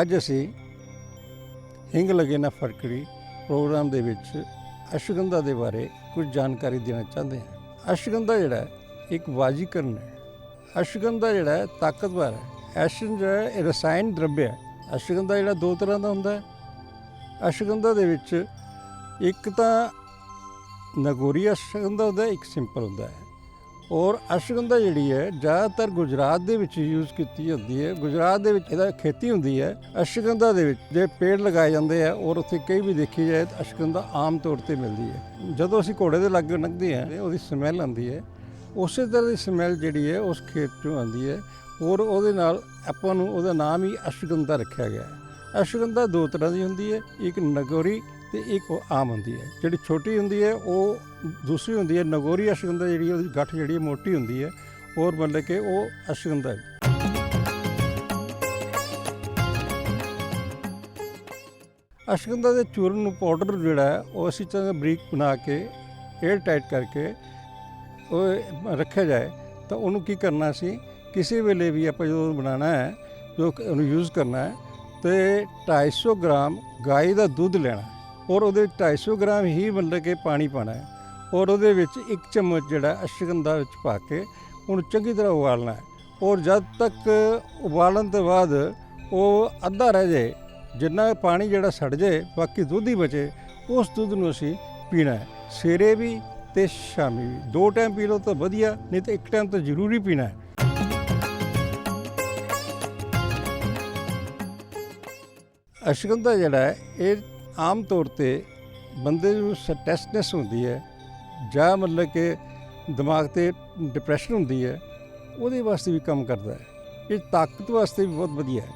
ਅੱਜ ਅਸੀਂ ਹਿੰਗ ਲਗੇ ਨਾ ਫਰਕੜੀ ਪ੍ਰੋਗਰਾਮ ਦੇ ਵਿੱਚ ਅਸ਼ਗੰਧਾ ਦੇ ਬਾਰੇ ਕੁਝ ਜਾਣਕਾਰੀ ਦੇਣਾ ਚਾਹੁੰਦੇ ਹਾਂ। ਅਸ਼ਗੰਧਾ ਜਿਹੜਾ ਇੱਕ ਵਾਜੀਕਰਨ ਹੈ। ਅਸ਼ਗੰਧਾ ਜਿਹੜਾ ਹੈ, ਤਾਕਤਵਰ ਹੈ। ਐਸ਼ਨ ਜਿਹੜਾ ਹੈ, ਰਸਾਇਣ ਦਰਵ ਹੈ। ਅਸ਼ਗੰਧਾ ਜਿਹੜਾ ਦੋ ਤਰ੍ਹਾਂ ਦਾ ਹੁੰਦਾ ਹੈ। ਅਸ਼ਗੰਧਾ ਦੇ ਵਿੱਚ ਇੱਕ ਤਾਂ ਨਗੋਰੀ ਅਸ਼ਗੰਧਾ ਹੁੰਦਾ ਇੱਕ ਸਿੰਪਲ ਹੁੰਦਾ ਹੈ। ਔਰ ਅਸ਼ਗੰਧਾ ਜਿਹੜੀ ਹੈ ਜ਼ਿਆਦਾਤਰ ਗੁਜਰਾਤ ਦੇ ਵਿੱਚ ਯੂਜ਼ ਕੀਤੀ ਜਾਂਦੀ ਹੈ। ਗੁਜਰਾਤ ਦੇ ਵਿੱਚ ਇਹਦਾ ਖੇਤੀ ਹੁੰਦੀ ਹੈ। ਅਸ਼ਗੰਧਾ ਦੇ ਵਿੱਚ ਜੇ ਪੇੜ ਲਗਾਏ ਜਾਂਦੇ ਆ ਔਰ ਉੱਥੇ ਕਈ ਵੀ ਦੇਖੀ ਜਾਏ ਤਾਂ ਅਸ਼ਗੰਧਾ ਆਮ ਤੌਰ ਤੇ ਮਿਲਦੀ ਹੈ। ਜਦੋਂ ਅਸੀਂ ਘੋੜੇ ਦੇ ਲਾਗੇ ਲੰਘਦੇ ਹਾਂ ਉਹਦੀ ਸਮੈਲ ਆਉਂਦੀ ਹੈ। ਉਸੇ ਤਰ੍ਹਾਂ ਦੀ ਸਮੈਲ ਜਿਹੜੀ ਹੈ, ਉਸ ਖੇਤ ਚੋਂ ਆਉਂਦੀ ਹੈ। ਔਰ ਉਹਦੇ ਨਾਲ ਆਪਾਂ ਨੂੰ ਉਹਦਾ ਨਾਮ ਹੀ ਅਸ਼ਗੰਧਾ ਰੱਖਿਆ ਗਿਆ ਹੈ। ਅਸ਼ਗੰਧਾ ਦੋ ਤਰ੍ਹਾਂ ਦੀ ਹੁੰਦੀ ਹੈ, ਇੱਕ ਨਗੋਰੀ ਤੇ ਇੱਕ ਉਹ ਆਮ ਹੁੰਦੀ ਹੈ। ਜਿਹੜੀ ਛੋਟੀ ਹੁੰਦੀ ਹੈ, ਉਹ ਦੂਸਰੀ ਹੁੰਦੀ ਹੈ ਨਗੋਰੀ ਅਸ਼ਗੰਧਾ ਜਿਹੜੀ ਹੈ, ਉਹਦੀ ਗੱਠ ਜਿਹੜੀ ਹੈ ਮੋਟੀ ਹੁੰਦੀ ਹੈ। ਔਰ ਮਤਲਬ ਕਿ ਉਹ ਅਸ਼ਗੰਧਾ ਹੈ। ਅਸ਼ਗੰਧਾ ਦੇ ਚੂਰਨ ਨੂੰ ਪਾਊਡਰ ਜਿਹੜਾ ਹੈ ਉਹ ਅਸੀਂ ਚੰਗਾ ਬਰੀਕ ਬਣਾ ਕੇ 에ਅਰ ਟਾਈਟ ਕਰਕੇ ਉਹ ਰੱਖਿਆ ਜਾਏ ਤਾਂ ਉਹਨੂੰ ਕੀ ਕਰਨਾ ਸੀ ਕਿਸੇ ਵੇਲੇ ਵੀ ਆਪਾਂ ਜਦੋਂ ਬਣਾਉਣਾ ਹੈ ਜੋ ਉਹਨੂੰ ਯੂਜ਼ ਕਰਨਾ ਹੈ ਤੇ 250 ਗ੍ਰਾਮ ਗਾਈ ਦਾ ਦੁੱਧ ਲੈਣਾ ਔਰ ਉਹਦੇ ਵਿੱਚ 250 ਗ੍ਰਾਮ ਹੀ ਮਤਲਬ ਕਿ ਪਾਣੀ ਪਾਣਾ ਹੈ। ਔਰ ਉਹਦੇ ਵਿੱਚ ਇੱਕ ਚਮਚ ਜਿਹੜਾ ਅਸ਼ਗੰਧਾ ਵਿੱਚ ਪਾ ਕੇ ਉਹਨੂੰ ਚੰਗੀ ਤਰ੍ਹਾਂ ਉਬਾਲਣਾ ਹੈ। ਔਰ ਜਦ ਤੱਕ ਉਬਾਲਣ ਤੋਂ ਬਾਅਦ ਉਹ ਅੱਧਾ ਰਹਿ ਜਾਏ, ਜਿੰਨਾ ਪਾਣੀ ਜਿਹੜਾ ਸੜ ਜਾਏ, ਬਾਕੀ ਦੁੱਧ ਹੀ ਬਚੇ, ਉਸ ਦੁੱਧ ਨੂੰ ਅਸੀਂ ਪੀਣਾ ਹੈ। ਸਵੇਰੇ ਵੀ ਤੇ ਸ਼ਾਮੀ ਵੀ। ਦੋ ਟਾਈਮ ਪੀ ਲਓ ਤਾਂ ਵਧੀਆ, ਨਹੀਂ ਤਾਂ ਇੱਕ ਟਾਈਮ ਤਾਂ ਜ਼ਰੂਰੀ ਪੀਣਾ ਹੈ। ਅਸ਼ਗੰਧਾ ਜਿਹੜਾ ਹੈ, ਇਹ ਆਮ ਤੌਰ ਤੇ ਬੰਦੇ ਨੂੰ ਸਟ੍ਰੈਸਨੈਸ ਹੁੰਦੀ ਹੈ। ਜਾਂ ਮਤਲਬ ਕਿ ਦਿਮਾਗ ਤੇ ਡਿਪਰੈਸ਼ਨ ਹੁੰਦੀ ਹੈ, ਉਹਦੇ ਵਾਸਤੇ ਵੀ ਕੰਮ ਕਰਦਾ ਹੈ। ਇਹ ਤਾਕਤ ਵਾਸਤੇ ਵੀ ਬਹੁਤ ਵਧੀਆ ਹੈ।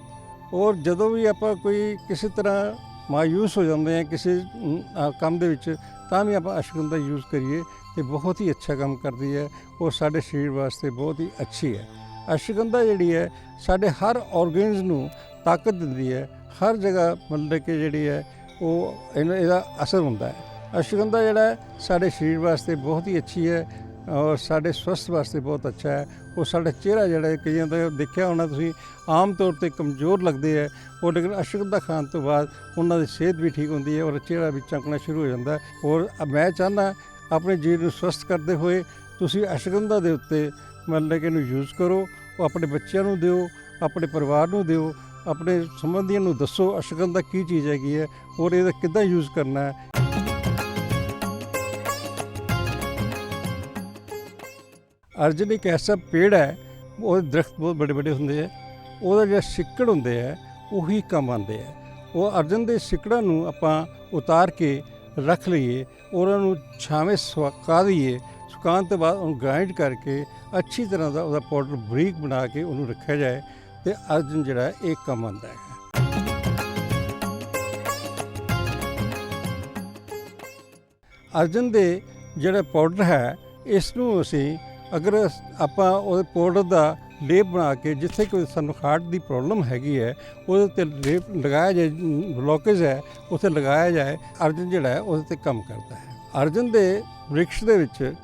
ਔਰ ਜਦੋਂ ਵੀ ਆਪਾਂ ਕੋਈ ਕਿਸੇ ਤਰ੍ਹਾਂ ਮਾਯੂਸ ਹੋ ਜਾਂਦੇ ਆ ਕਿਸੇ ਕੰਮ ਦੇ ਵਿੱਚ, ਤਾਂ ਵੀ ਆਪਾਂ ਅਸ਼ਗੰਧਾ ਯੂਜ਼ ਕਰੀਏ ਤੇ ਬਹੁਤ ਹੀ ਅੱਛਾ ਕੰਮ ਕਰਦੀ ਹੈ ਔਰ ਸਾਡੇ ਸਰੀਰ ਵਾਸਤੇ ਬਹੁਤ ਹੀ ਅੱਛੀ ਹੈ। ਅਸ਼ਗੰਧਾ ਜਿਹੜੀ ਹੈ, ਸਾਡੇ ਹਰ ਆਰਗਨਸ ਨੂੰ ਤਾਕਤ ਦਿੰਦੀ ਹੈ। ਹਰ ਜਗ੍ਹਾ ਮਤਲਬ ਕਿ ਜਿਹੜੀ ਹੈ, ਉਹ ਇਹਨੂੰ- ਇਹਦਾ ਅਸਰ ਹੁੰਦਾ ਹੈ। ਅਸ਼ਗੰਧਾ ਜਿਹੜਾ ਸਾਡੇ ਸਰੀਰ ਵਾਸਤੇ ਬਹੁਤ ਹੀ ਅੱਛੀ ਹੈ ਔਰ ਸਾਡੇ ਸਵਸਥ ਵਾਸਤੇ ਬਹੁਤ ਅੱਛਾ ਹੈ। ਉਹ ਸਾਡਾ ਚਿਹਰਾ ਜਿਹੜਾ ਕਈਆਂ ਦਾ ਦੇਖਿਆ ਹੋਣਾ ਤੁਸੀਂ, ਆਮ ਤੌਰ ਤੇ ਕਮਜ਼ੋਰ ਲੱਗਦੇ ਹੈ। ਉਹ ਲੇਕਿਨ ਅਸ਼ਗੰਧਾ ਖਾਣ ਤੋਂ ਬਾਅਦ ਉਹਨਾਂ ਦੀ ਸਿਹਤ ਵੀ ਠੀਕ ਹੁੰਦੀ ਹੈ ਔਰ ਚਿਹਰਾ ਵੀ ਚਮਕਣਾ ਸ਼ੁਰੂ ਹੋ ਜਾਂਦਾ ਔਰ ਮੈਂ ਚਾਹੁੰਦਾ ਆਪਣੇ ਜੀਵਨ ਨੂੰ ਸਵਸਥ ਕਰਦੇ ਹੋਏ ਤੁਸੀਂ ਅਸ਼ਗੰਧਾ ਦੇ ਉੱਤੇ ਮਤਲਬ ਕਿ ਇਹਨੂੰ ਯੂਜ਼ ਕਰੋ, ਉਹ ਆਪਣੇ ਬੱਚਿਆਂ ਨੂੰ ਦਿਓ, ਆਪਣੇ ਪਰਿਵਾਰ ਨੂੰ ਦਿਓ, ਆਪਣੇ ਸੰਬੰਧੀਆਂ ਨੂੰ ਦੱਸੋ ਅਸ਼ਗੰਧਾ ਕੀ ਚੀਜ਼ ਹੈਗੀ ਹੈ ਔਰ ਇਹਦਾ ਕਿੱਦਾਂ ਯੂਜ਼ ਕਰਨਾ ਹੈ। ਅਰਜਨ ਇੱਕ ਐਸਾ ਪੇੜ ਹੈ ਉਹਦੇ ਦਰਖਤ ਬਹੁਤ ਵੱਡੇ ਵੱਡੇ ਹੁੰਦੇ ਆ ਉਹਦਾ ਜਿਹੜਾ ਸਿੱਕੜ ਹੁੰਦੇ ਆ ਉਹੀ ਕੰਮ ਆਉਂਦੇ ਆ ਉਹ ਅਰਜਨ ਦੇ ਸਿੱਕੜਾਂ ਨੂੰ ਆਪਾਂ ਉਤਾਰ ਕੇ ਰੱਖ ਲਈਏ, ਉਹਨਾਂ ਨੂੰ ਛਾਵੇਂ ਸੁਕਾ ਦਈਏ, ਸੁਕਾਉਣ ਤੋਂ ਬਾਅਦ ਉਹਨੂੰ ਗ੍ਰਾਈਂਡ ਕਰਕੇ ਅੱਛੀ ਤਰ੍ਹਾਂ ਦਾ ਉਹਦਾ ਪਾਊਡਰ ਬਰੀਕ ਬਣਾ ਕੇ ਉਹਨੂੰ ਰੱਖਿਆ ਜਾਏ ਤੇ ਅਰਜਨ ਜਿਹੜਾ ਇਹ ਕੰਮ ਆਉਂਦਾ ਹੈ। ਅਰਜਨ ਦੇ ਜਿਹੜਾ ਪਾਊਡਰ ਹੈ, ਇਸ ਨੂੰ ਅਸੀਂ ਅਗਰ ਆਪਾਂ ਉਹਦੇ ਪਾਊਡਰ ਦਾ ਲੇਪ ਬਣਾ ਕੇ ਜਿੱਥੇ ਕੋਈ ਸਾਨੂੰ ਹਾਰਟ ਦੀ ਪ੍ਰੋਬਲਮ ਹੈਗੀ ਹੈ ਉਹਦੇ ਤੇ ਲੇਪ ਲਗਾਇਆ ਜਾਏ ਬਲੋਕੇਜ ਹੈ ਉੱਥੇ ਲਗਾਇਆ ਜਾਏ ਅਰਜਨ ਜਿਹੜਾ ਹੈ ਉਹਦੇ ਤੇ ਕੰਮ ਕਰਦਾ ਹੈ। ਅਰਜਨ ਦੇ ਵ੍ਰਿਕਸ਼ ਦੇ ਵਿੱਚ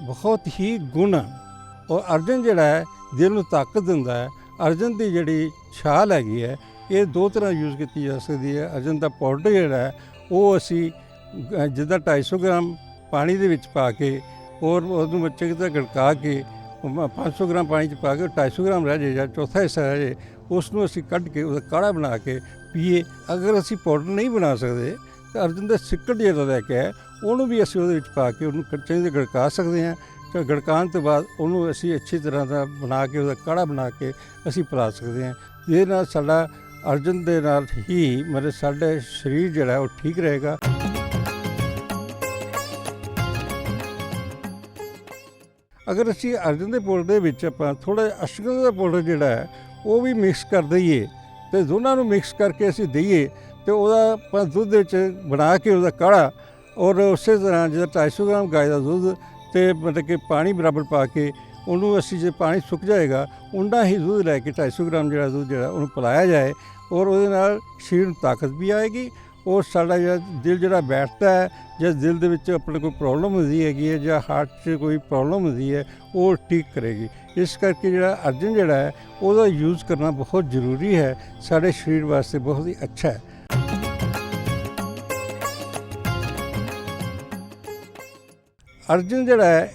ਬਹੁਤ ਹੀ ਗੁਣ ਹਨ ਔਰ ਅਰਜਨ ਜਿਹੜਾ ਹੈ ਦਿਲ ਨੂੰ ਤਾਕਤ ਦਿੰਦਾ ਹੈ। ਅਰਜਨ ਦੀ ਜਿਹੜੀ ਛਾਲ ਹੈਗੀ ਹੈ ਇਹ ਦੋ ਤਰ੍ਹਾਂ ਯੂਜ਼ ਕੀਤੀ ਜਾ ਸਕਦੀ ਹੈ। ਅਰਜਨ ਦਾ ਪਾਊਡਰ ਜਿਹੜਾ ਹੈ ਉਹ ਅਸੀਂ ਅ, ਜਿੱਦਾਂ 250 ਗ੍ਰਾਮ ਪਾਣੀ ਦੇ ਵਿੱਚ ਪਾ ਕੇ ਔਰ ਉਹਨੂੰ ਬੱਚੇ ਕਿਤੇ ਗੜਕਾ ਕੇ ਉਹ ਮ- 500 ਗ੍ਰਾਮ ਪਾਣੀ ਚ ਪਾ ਕੇ 250 ਗ੍ਰਾਮ ਰਹਿ ਜਾਏ ਜਾਂ ਚੌਥਾ ਹਿੱਸਾ ਰਹਿ ਜਾਏ ਉਸ ਨੂੰ ਅਸੀਂ ਕੱਢ ਕੇ ਉਹਦਾ ਕਾੜਾ ਬਣਾ ਕੇ ਪੀਏ। ਅਗਰ ਅਸੀਂ ਪਾਊਡਰ ਨਹੀਂ ਬਣਾ ਸਕਦੇ, ਤਾਂ ਅਰਜਨ ਦਾ ਸਿੱਕੜ ਜਿਹੜਾ ਲੈ ਕੇ ਹੈ ਉਹਨੂੰ ਵੀ ਅਸੀਂ ਉਹਦੇ ਵਿੱਚ ਪਾ ਕੇ ਉਹਨੂੰ ਕ- ਚੰਗੀ ਗੜਕਾ ਸਕਦੇ ਹਾਂ। ਤਾਂ ਗੜਕਾਉਣ ਤੋਂ ਬਾਅਦ ਉਹਨੂੰ ਅਸੀਂ ਅੱਛੀ ਤਰ੍ਹਾਂ ਦਾ ਬਣਾ ਕੇ ਉਹਦਾ ਕਾੜਾ ਬਣਾ ਕੇ ਅਸੀਂ ਪਿਲਾ ਸਕਦੇ ਹਾਂ। ਜਿਹਦੇ ਨਾਲ ਸਾਡਾ ਅਰਜਨ ਦੇ ਨਾਲ ਹੀ ਮਤਲਬ ਸਾਡਾ ਸਰੀਰ ਜਿਹੜਾ ਉਹ ਠੀਕ ਰਹੇਗਾ। ਅਗਰ ਅਸੀਂ ਅਰਜਨ ਦੇ ਪਾਊਡਰ ਦੇ ਵਿੱਚ ਆਪਾਂ ਥੋੜਾ ਅਸ਼ਗੰਧ ਦਾ ਪਾਊਡਰ ਜਿਹੜਾ ਹੈ, ਉਹ ਵੀ ਮਿਕਸ ਕਰ ਦਈਏ ਤੇ ਦੋਨਾਂ ਨੂੰ ਮਿਕਸ ਕਰਕੇ ਅਸੀਂ ਦਈਏ ਤੇ ਉਹਦਾ ਆਪਾਂ ਦੁੱਧ ਵਿੱਚ ਬਣਾ ਕੇ ਉਹਦਾ ਕਾੜਾ ਔਰ ਉਸੇ ਤਰ੍ਹਾਂ ਜਿਹੜਾ 250 ਗ੍ਰਾਮ ਗਾਏ ਦਾ ਦੁੱਧ ਤੇ ਮਤਲਬ ਕਿ ਪਾਣੀ ਬਰਾਬਰ ਪਾ ਕੇ ਉਹਨੂੰ ਅਸੀਂ ਜੇ ਪਾਣੀ ਸੁੱਕ ਜਾਏਗਾ ਉਨਾ ਹੀ ਦੁੱਧ ਲੈ ਕੇ 250 ਗ੍ਰਾਮ ਜਿਹੜਾ ਦੁੱਧ ਜਿਹੜਾ ਉਹਨੂੰ ਪਿਲਾਇਆ ਜਾਏ ਔਰ ਉਹਦੇ ਨਾਲ ਸਰੀਰ ਨੂੰ ਤਾਕਤ ਵੀ ਆਏਗੀ ਉਹ ਸਾਡਾ ਜਿਹੜਾ ਦਿਲ ਜਿਹੜਾ ਬੈਠਦਾ ਹੈ, ਜਾਂ ਦਿਲ ਦੇ ਵਿੱਚ ਆਪਣੇ ਕੋਈ ਪ੍ਰੋਬਲਮ ਹੁੰਦੀ ਹੈਗੀ ਹੈ, ਜਾਂ ਹਾਰਟ 'ਚ ਕੋਈ ਪ੍ਰੋਬਲਮ ਹੁੰਦੀ ਹੈ, ਉਹ ਠੀਕ ਕਰੇਗੀ। ਇਸ ਕਰਕੇ ਜਿਹੜਾ ਅਰਜਨ ਜਿਹੜਾ ਹੈ, ਉਹਦਾ ਯੂਜ਼ ਕਰਨਾ ਬਹੁਤ ਜ਼ਰੂਰੀ ਹੈ। ਸਾਡੇ ਸਰੀਰ ਵਾਸਤੇ ਬਹੁਤ ਹੀ ਅੱਛਾ ਹੈ। ਅਰਜਨ ਜਿਹੜਾ ਹੈ,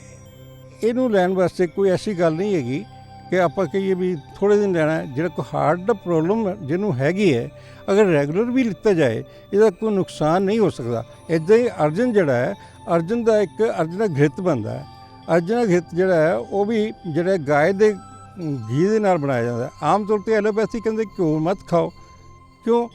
ਇਹਨੂੰ ਲੈਣ ਵਾਸਤੇ ਕੋਈ ਐਸੀ ਗੱਲ ਨਹੀਂ ਹੈਗੀ। ਕਿ ਆਪਾਂ ਕਹੀਏ ਵੀ ਥੋੜੇ ਦਿਨ ਲੈਣਾ ਜਿਹੜਾ ਕੋਈ ਹਾਰਟ ਦਾ ਪ੍ਰੋਬਲਮ ਜਿਹਨੂੰ ਹੈਗੀ ਹੈ, ਅਗਰ ਰੈਗੂਲਰ ਵੀ ਲਿੱਤਾ ਜਾਏ, ਇਹਦਾ ਕੋਈ ਨੁਕਸਾਨ ਨਹੀਂ ਹੋ ਸਕਦਾ। ਇਦਾਂ ਹੀ ਅਰਜਨ ਜਿਹੜਾ ਹੈ, ਅਰਜਨ ਦਾ ਇੱਕ, ਅਰਜਨ ਦਾ ਘ੍ਰਿਤ ਬਣਦਾ ਹੈ। ਅਰਜਨ ਦਾ ਘ੍ਰਿਤ ਜਿਹੜਾ ਹੈ, ਉਹ ਵੀ ਜਿਹੜਾ ਗਾਏ ਦੇ ਘੀ ਦੇ ਨਾਲ ਬਣਾਇਆ ਜਾਂਦਾ ਆਮ ਤੌਰ ਤੇ ਐਲੋਪੈਥੀ ਕਹਿੰਦੇ ਘਿਓ ਮਤ ਖਾਓ। ਕਿਉਂ?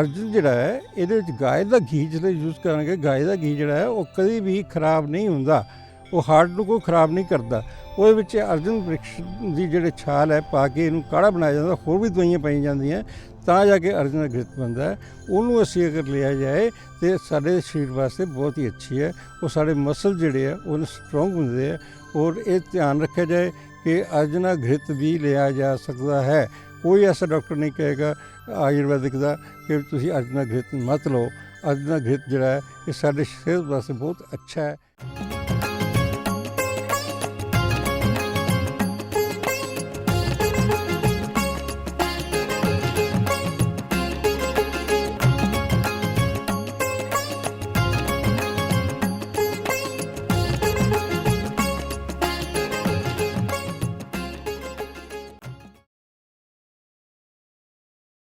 ਅਰਜਨ ਜਿਹੜਾ ਹੈ, ਇਹਦੇ ਵਿੱਚ ਗਾਏ ਦਾ ਘੀ ਜਿਹੜਾ ਯੂਜ਼ ਕਰਾਂਗੇ, ਗਾਏ ਦਾ ਘੀ ਜਿਹੜਾ ਹੈ, ਉਹ ਕਦੀ ਵੀ ਖਰਾਬ ਨਹੀਂ ਹੁੰਦਾ। ਉਹ ਹਾਰਟ ਨੂੰ ਕੋਈ ਖਰਾਬ ਨਹੀਂ ਕਰਦਾ। ਉਹਦੇ ਵਿੱਚ ਅਰਜਨ ਵ੍ਰਿਕਸ਼ ਦੀ ਜਿਹੜੇ ਛਾਲ ਹੈ, ਪਾ ਕੇ ਇਹਨੂੰ ਕਾੜਾ ਬਣਾਇਆ ਜਾਂਦਾ, ਹੋਰ ਵੀ ਦਵਾਈਆਂ ਪਾਈਆਂ ਜਾਂਦੀਆਂ, ਤਾਂ ਜਾ ਕੇ ਅਰਜਨ ਦਾ ਗ੍ਰਿਤ ਬਣਦਾ ਹੈ। ਉਹਨੂੰ ਅਸੀਂ ਅਗਰ ਲਿਆ ਜਾਏ, ਤੇ ਸਾਡੇ ਸਰੀਰ ਵਾਸਤੇ ਬਹੁਤ ਹੀ ਅੱਛੀ ਹੈ। ਉਹ ਸਾਡੇ ਮਸਲ ਜਿਹੜੇ ਆ ਉਹ ਸਟਰੋਂਗ ਹੁੰਦੇ ਆ ਔਰ ਇਹ ਧਿਆਨ ਰੱਖਿਆ ਜਾਏ ਕਿ ਅਰਜਨਾ ਗ੍ਰਿਤ ਵੀ ਲਿਆ ਜਾ ਸਕਦਾ ਹੈ। ਕੋਈ ਐਸਾ ਡਾਕਟਰ ਨਹੀਂ ਕਹੇਗਾ ਆਯੁਰਵੈਦਿਕ ਦਾ ਕਿ ਤੁਸੀਂ ਅਰਜਨਾ ਗ੍ਰਿਤ ਮਤ ਲਓ। ਅਰਜਨਾ ਗ੍ਰਿਤ ਜਿਹੜਾ ਹੈ, ਇਹ ਸਾਡੇ ਸਿਹਤ ਵਾਸਤੇ ਬਹੁਤ ਅੱਛਾ ਹੈ।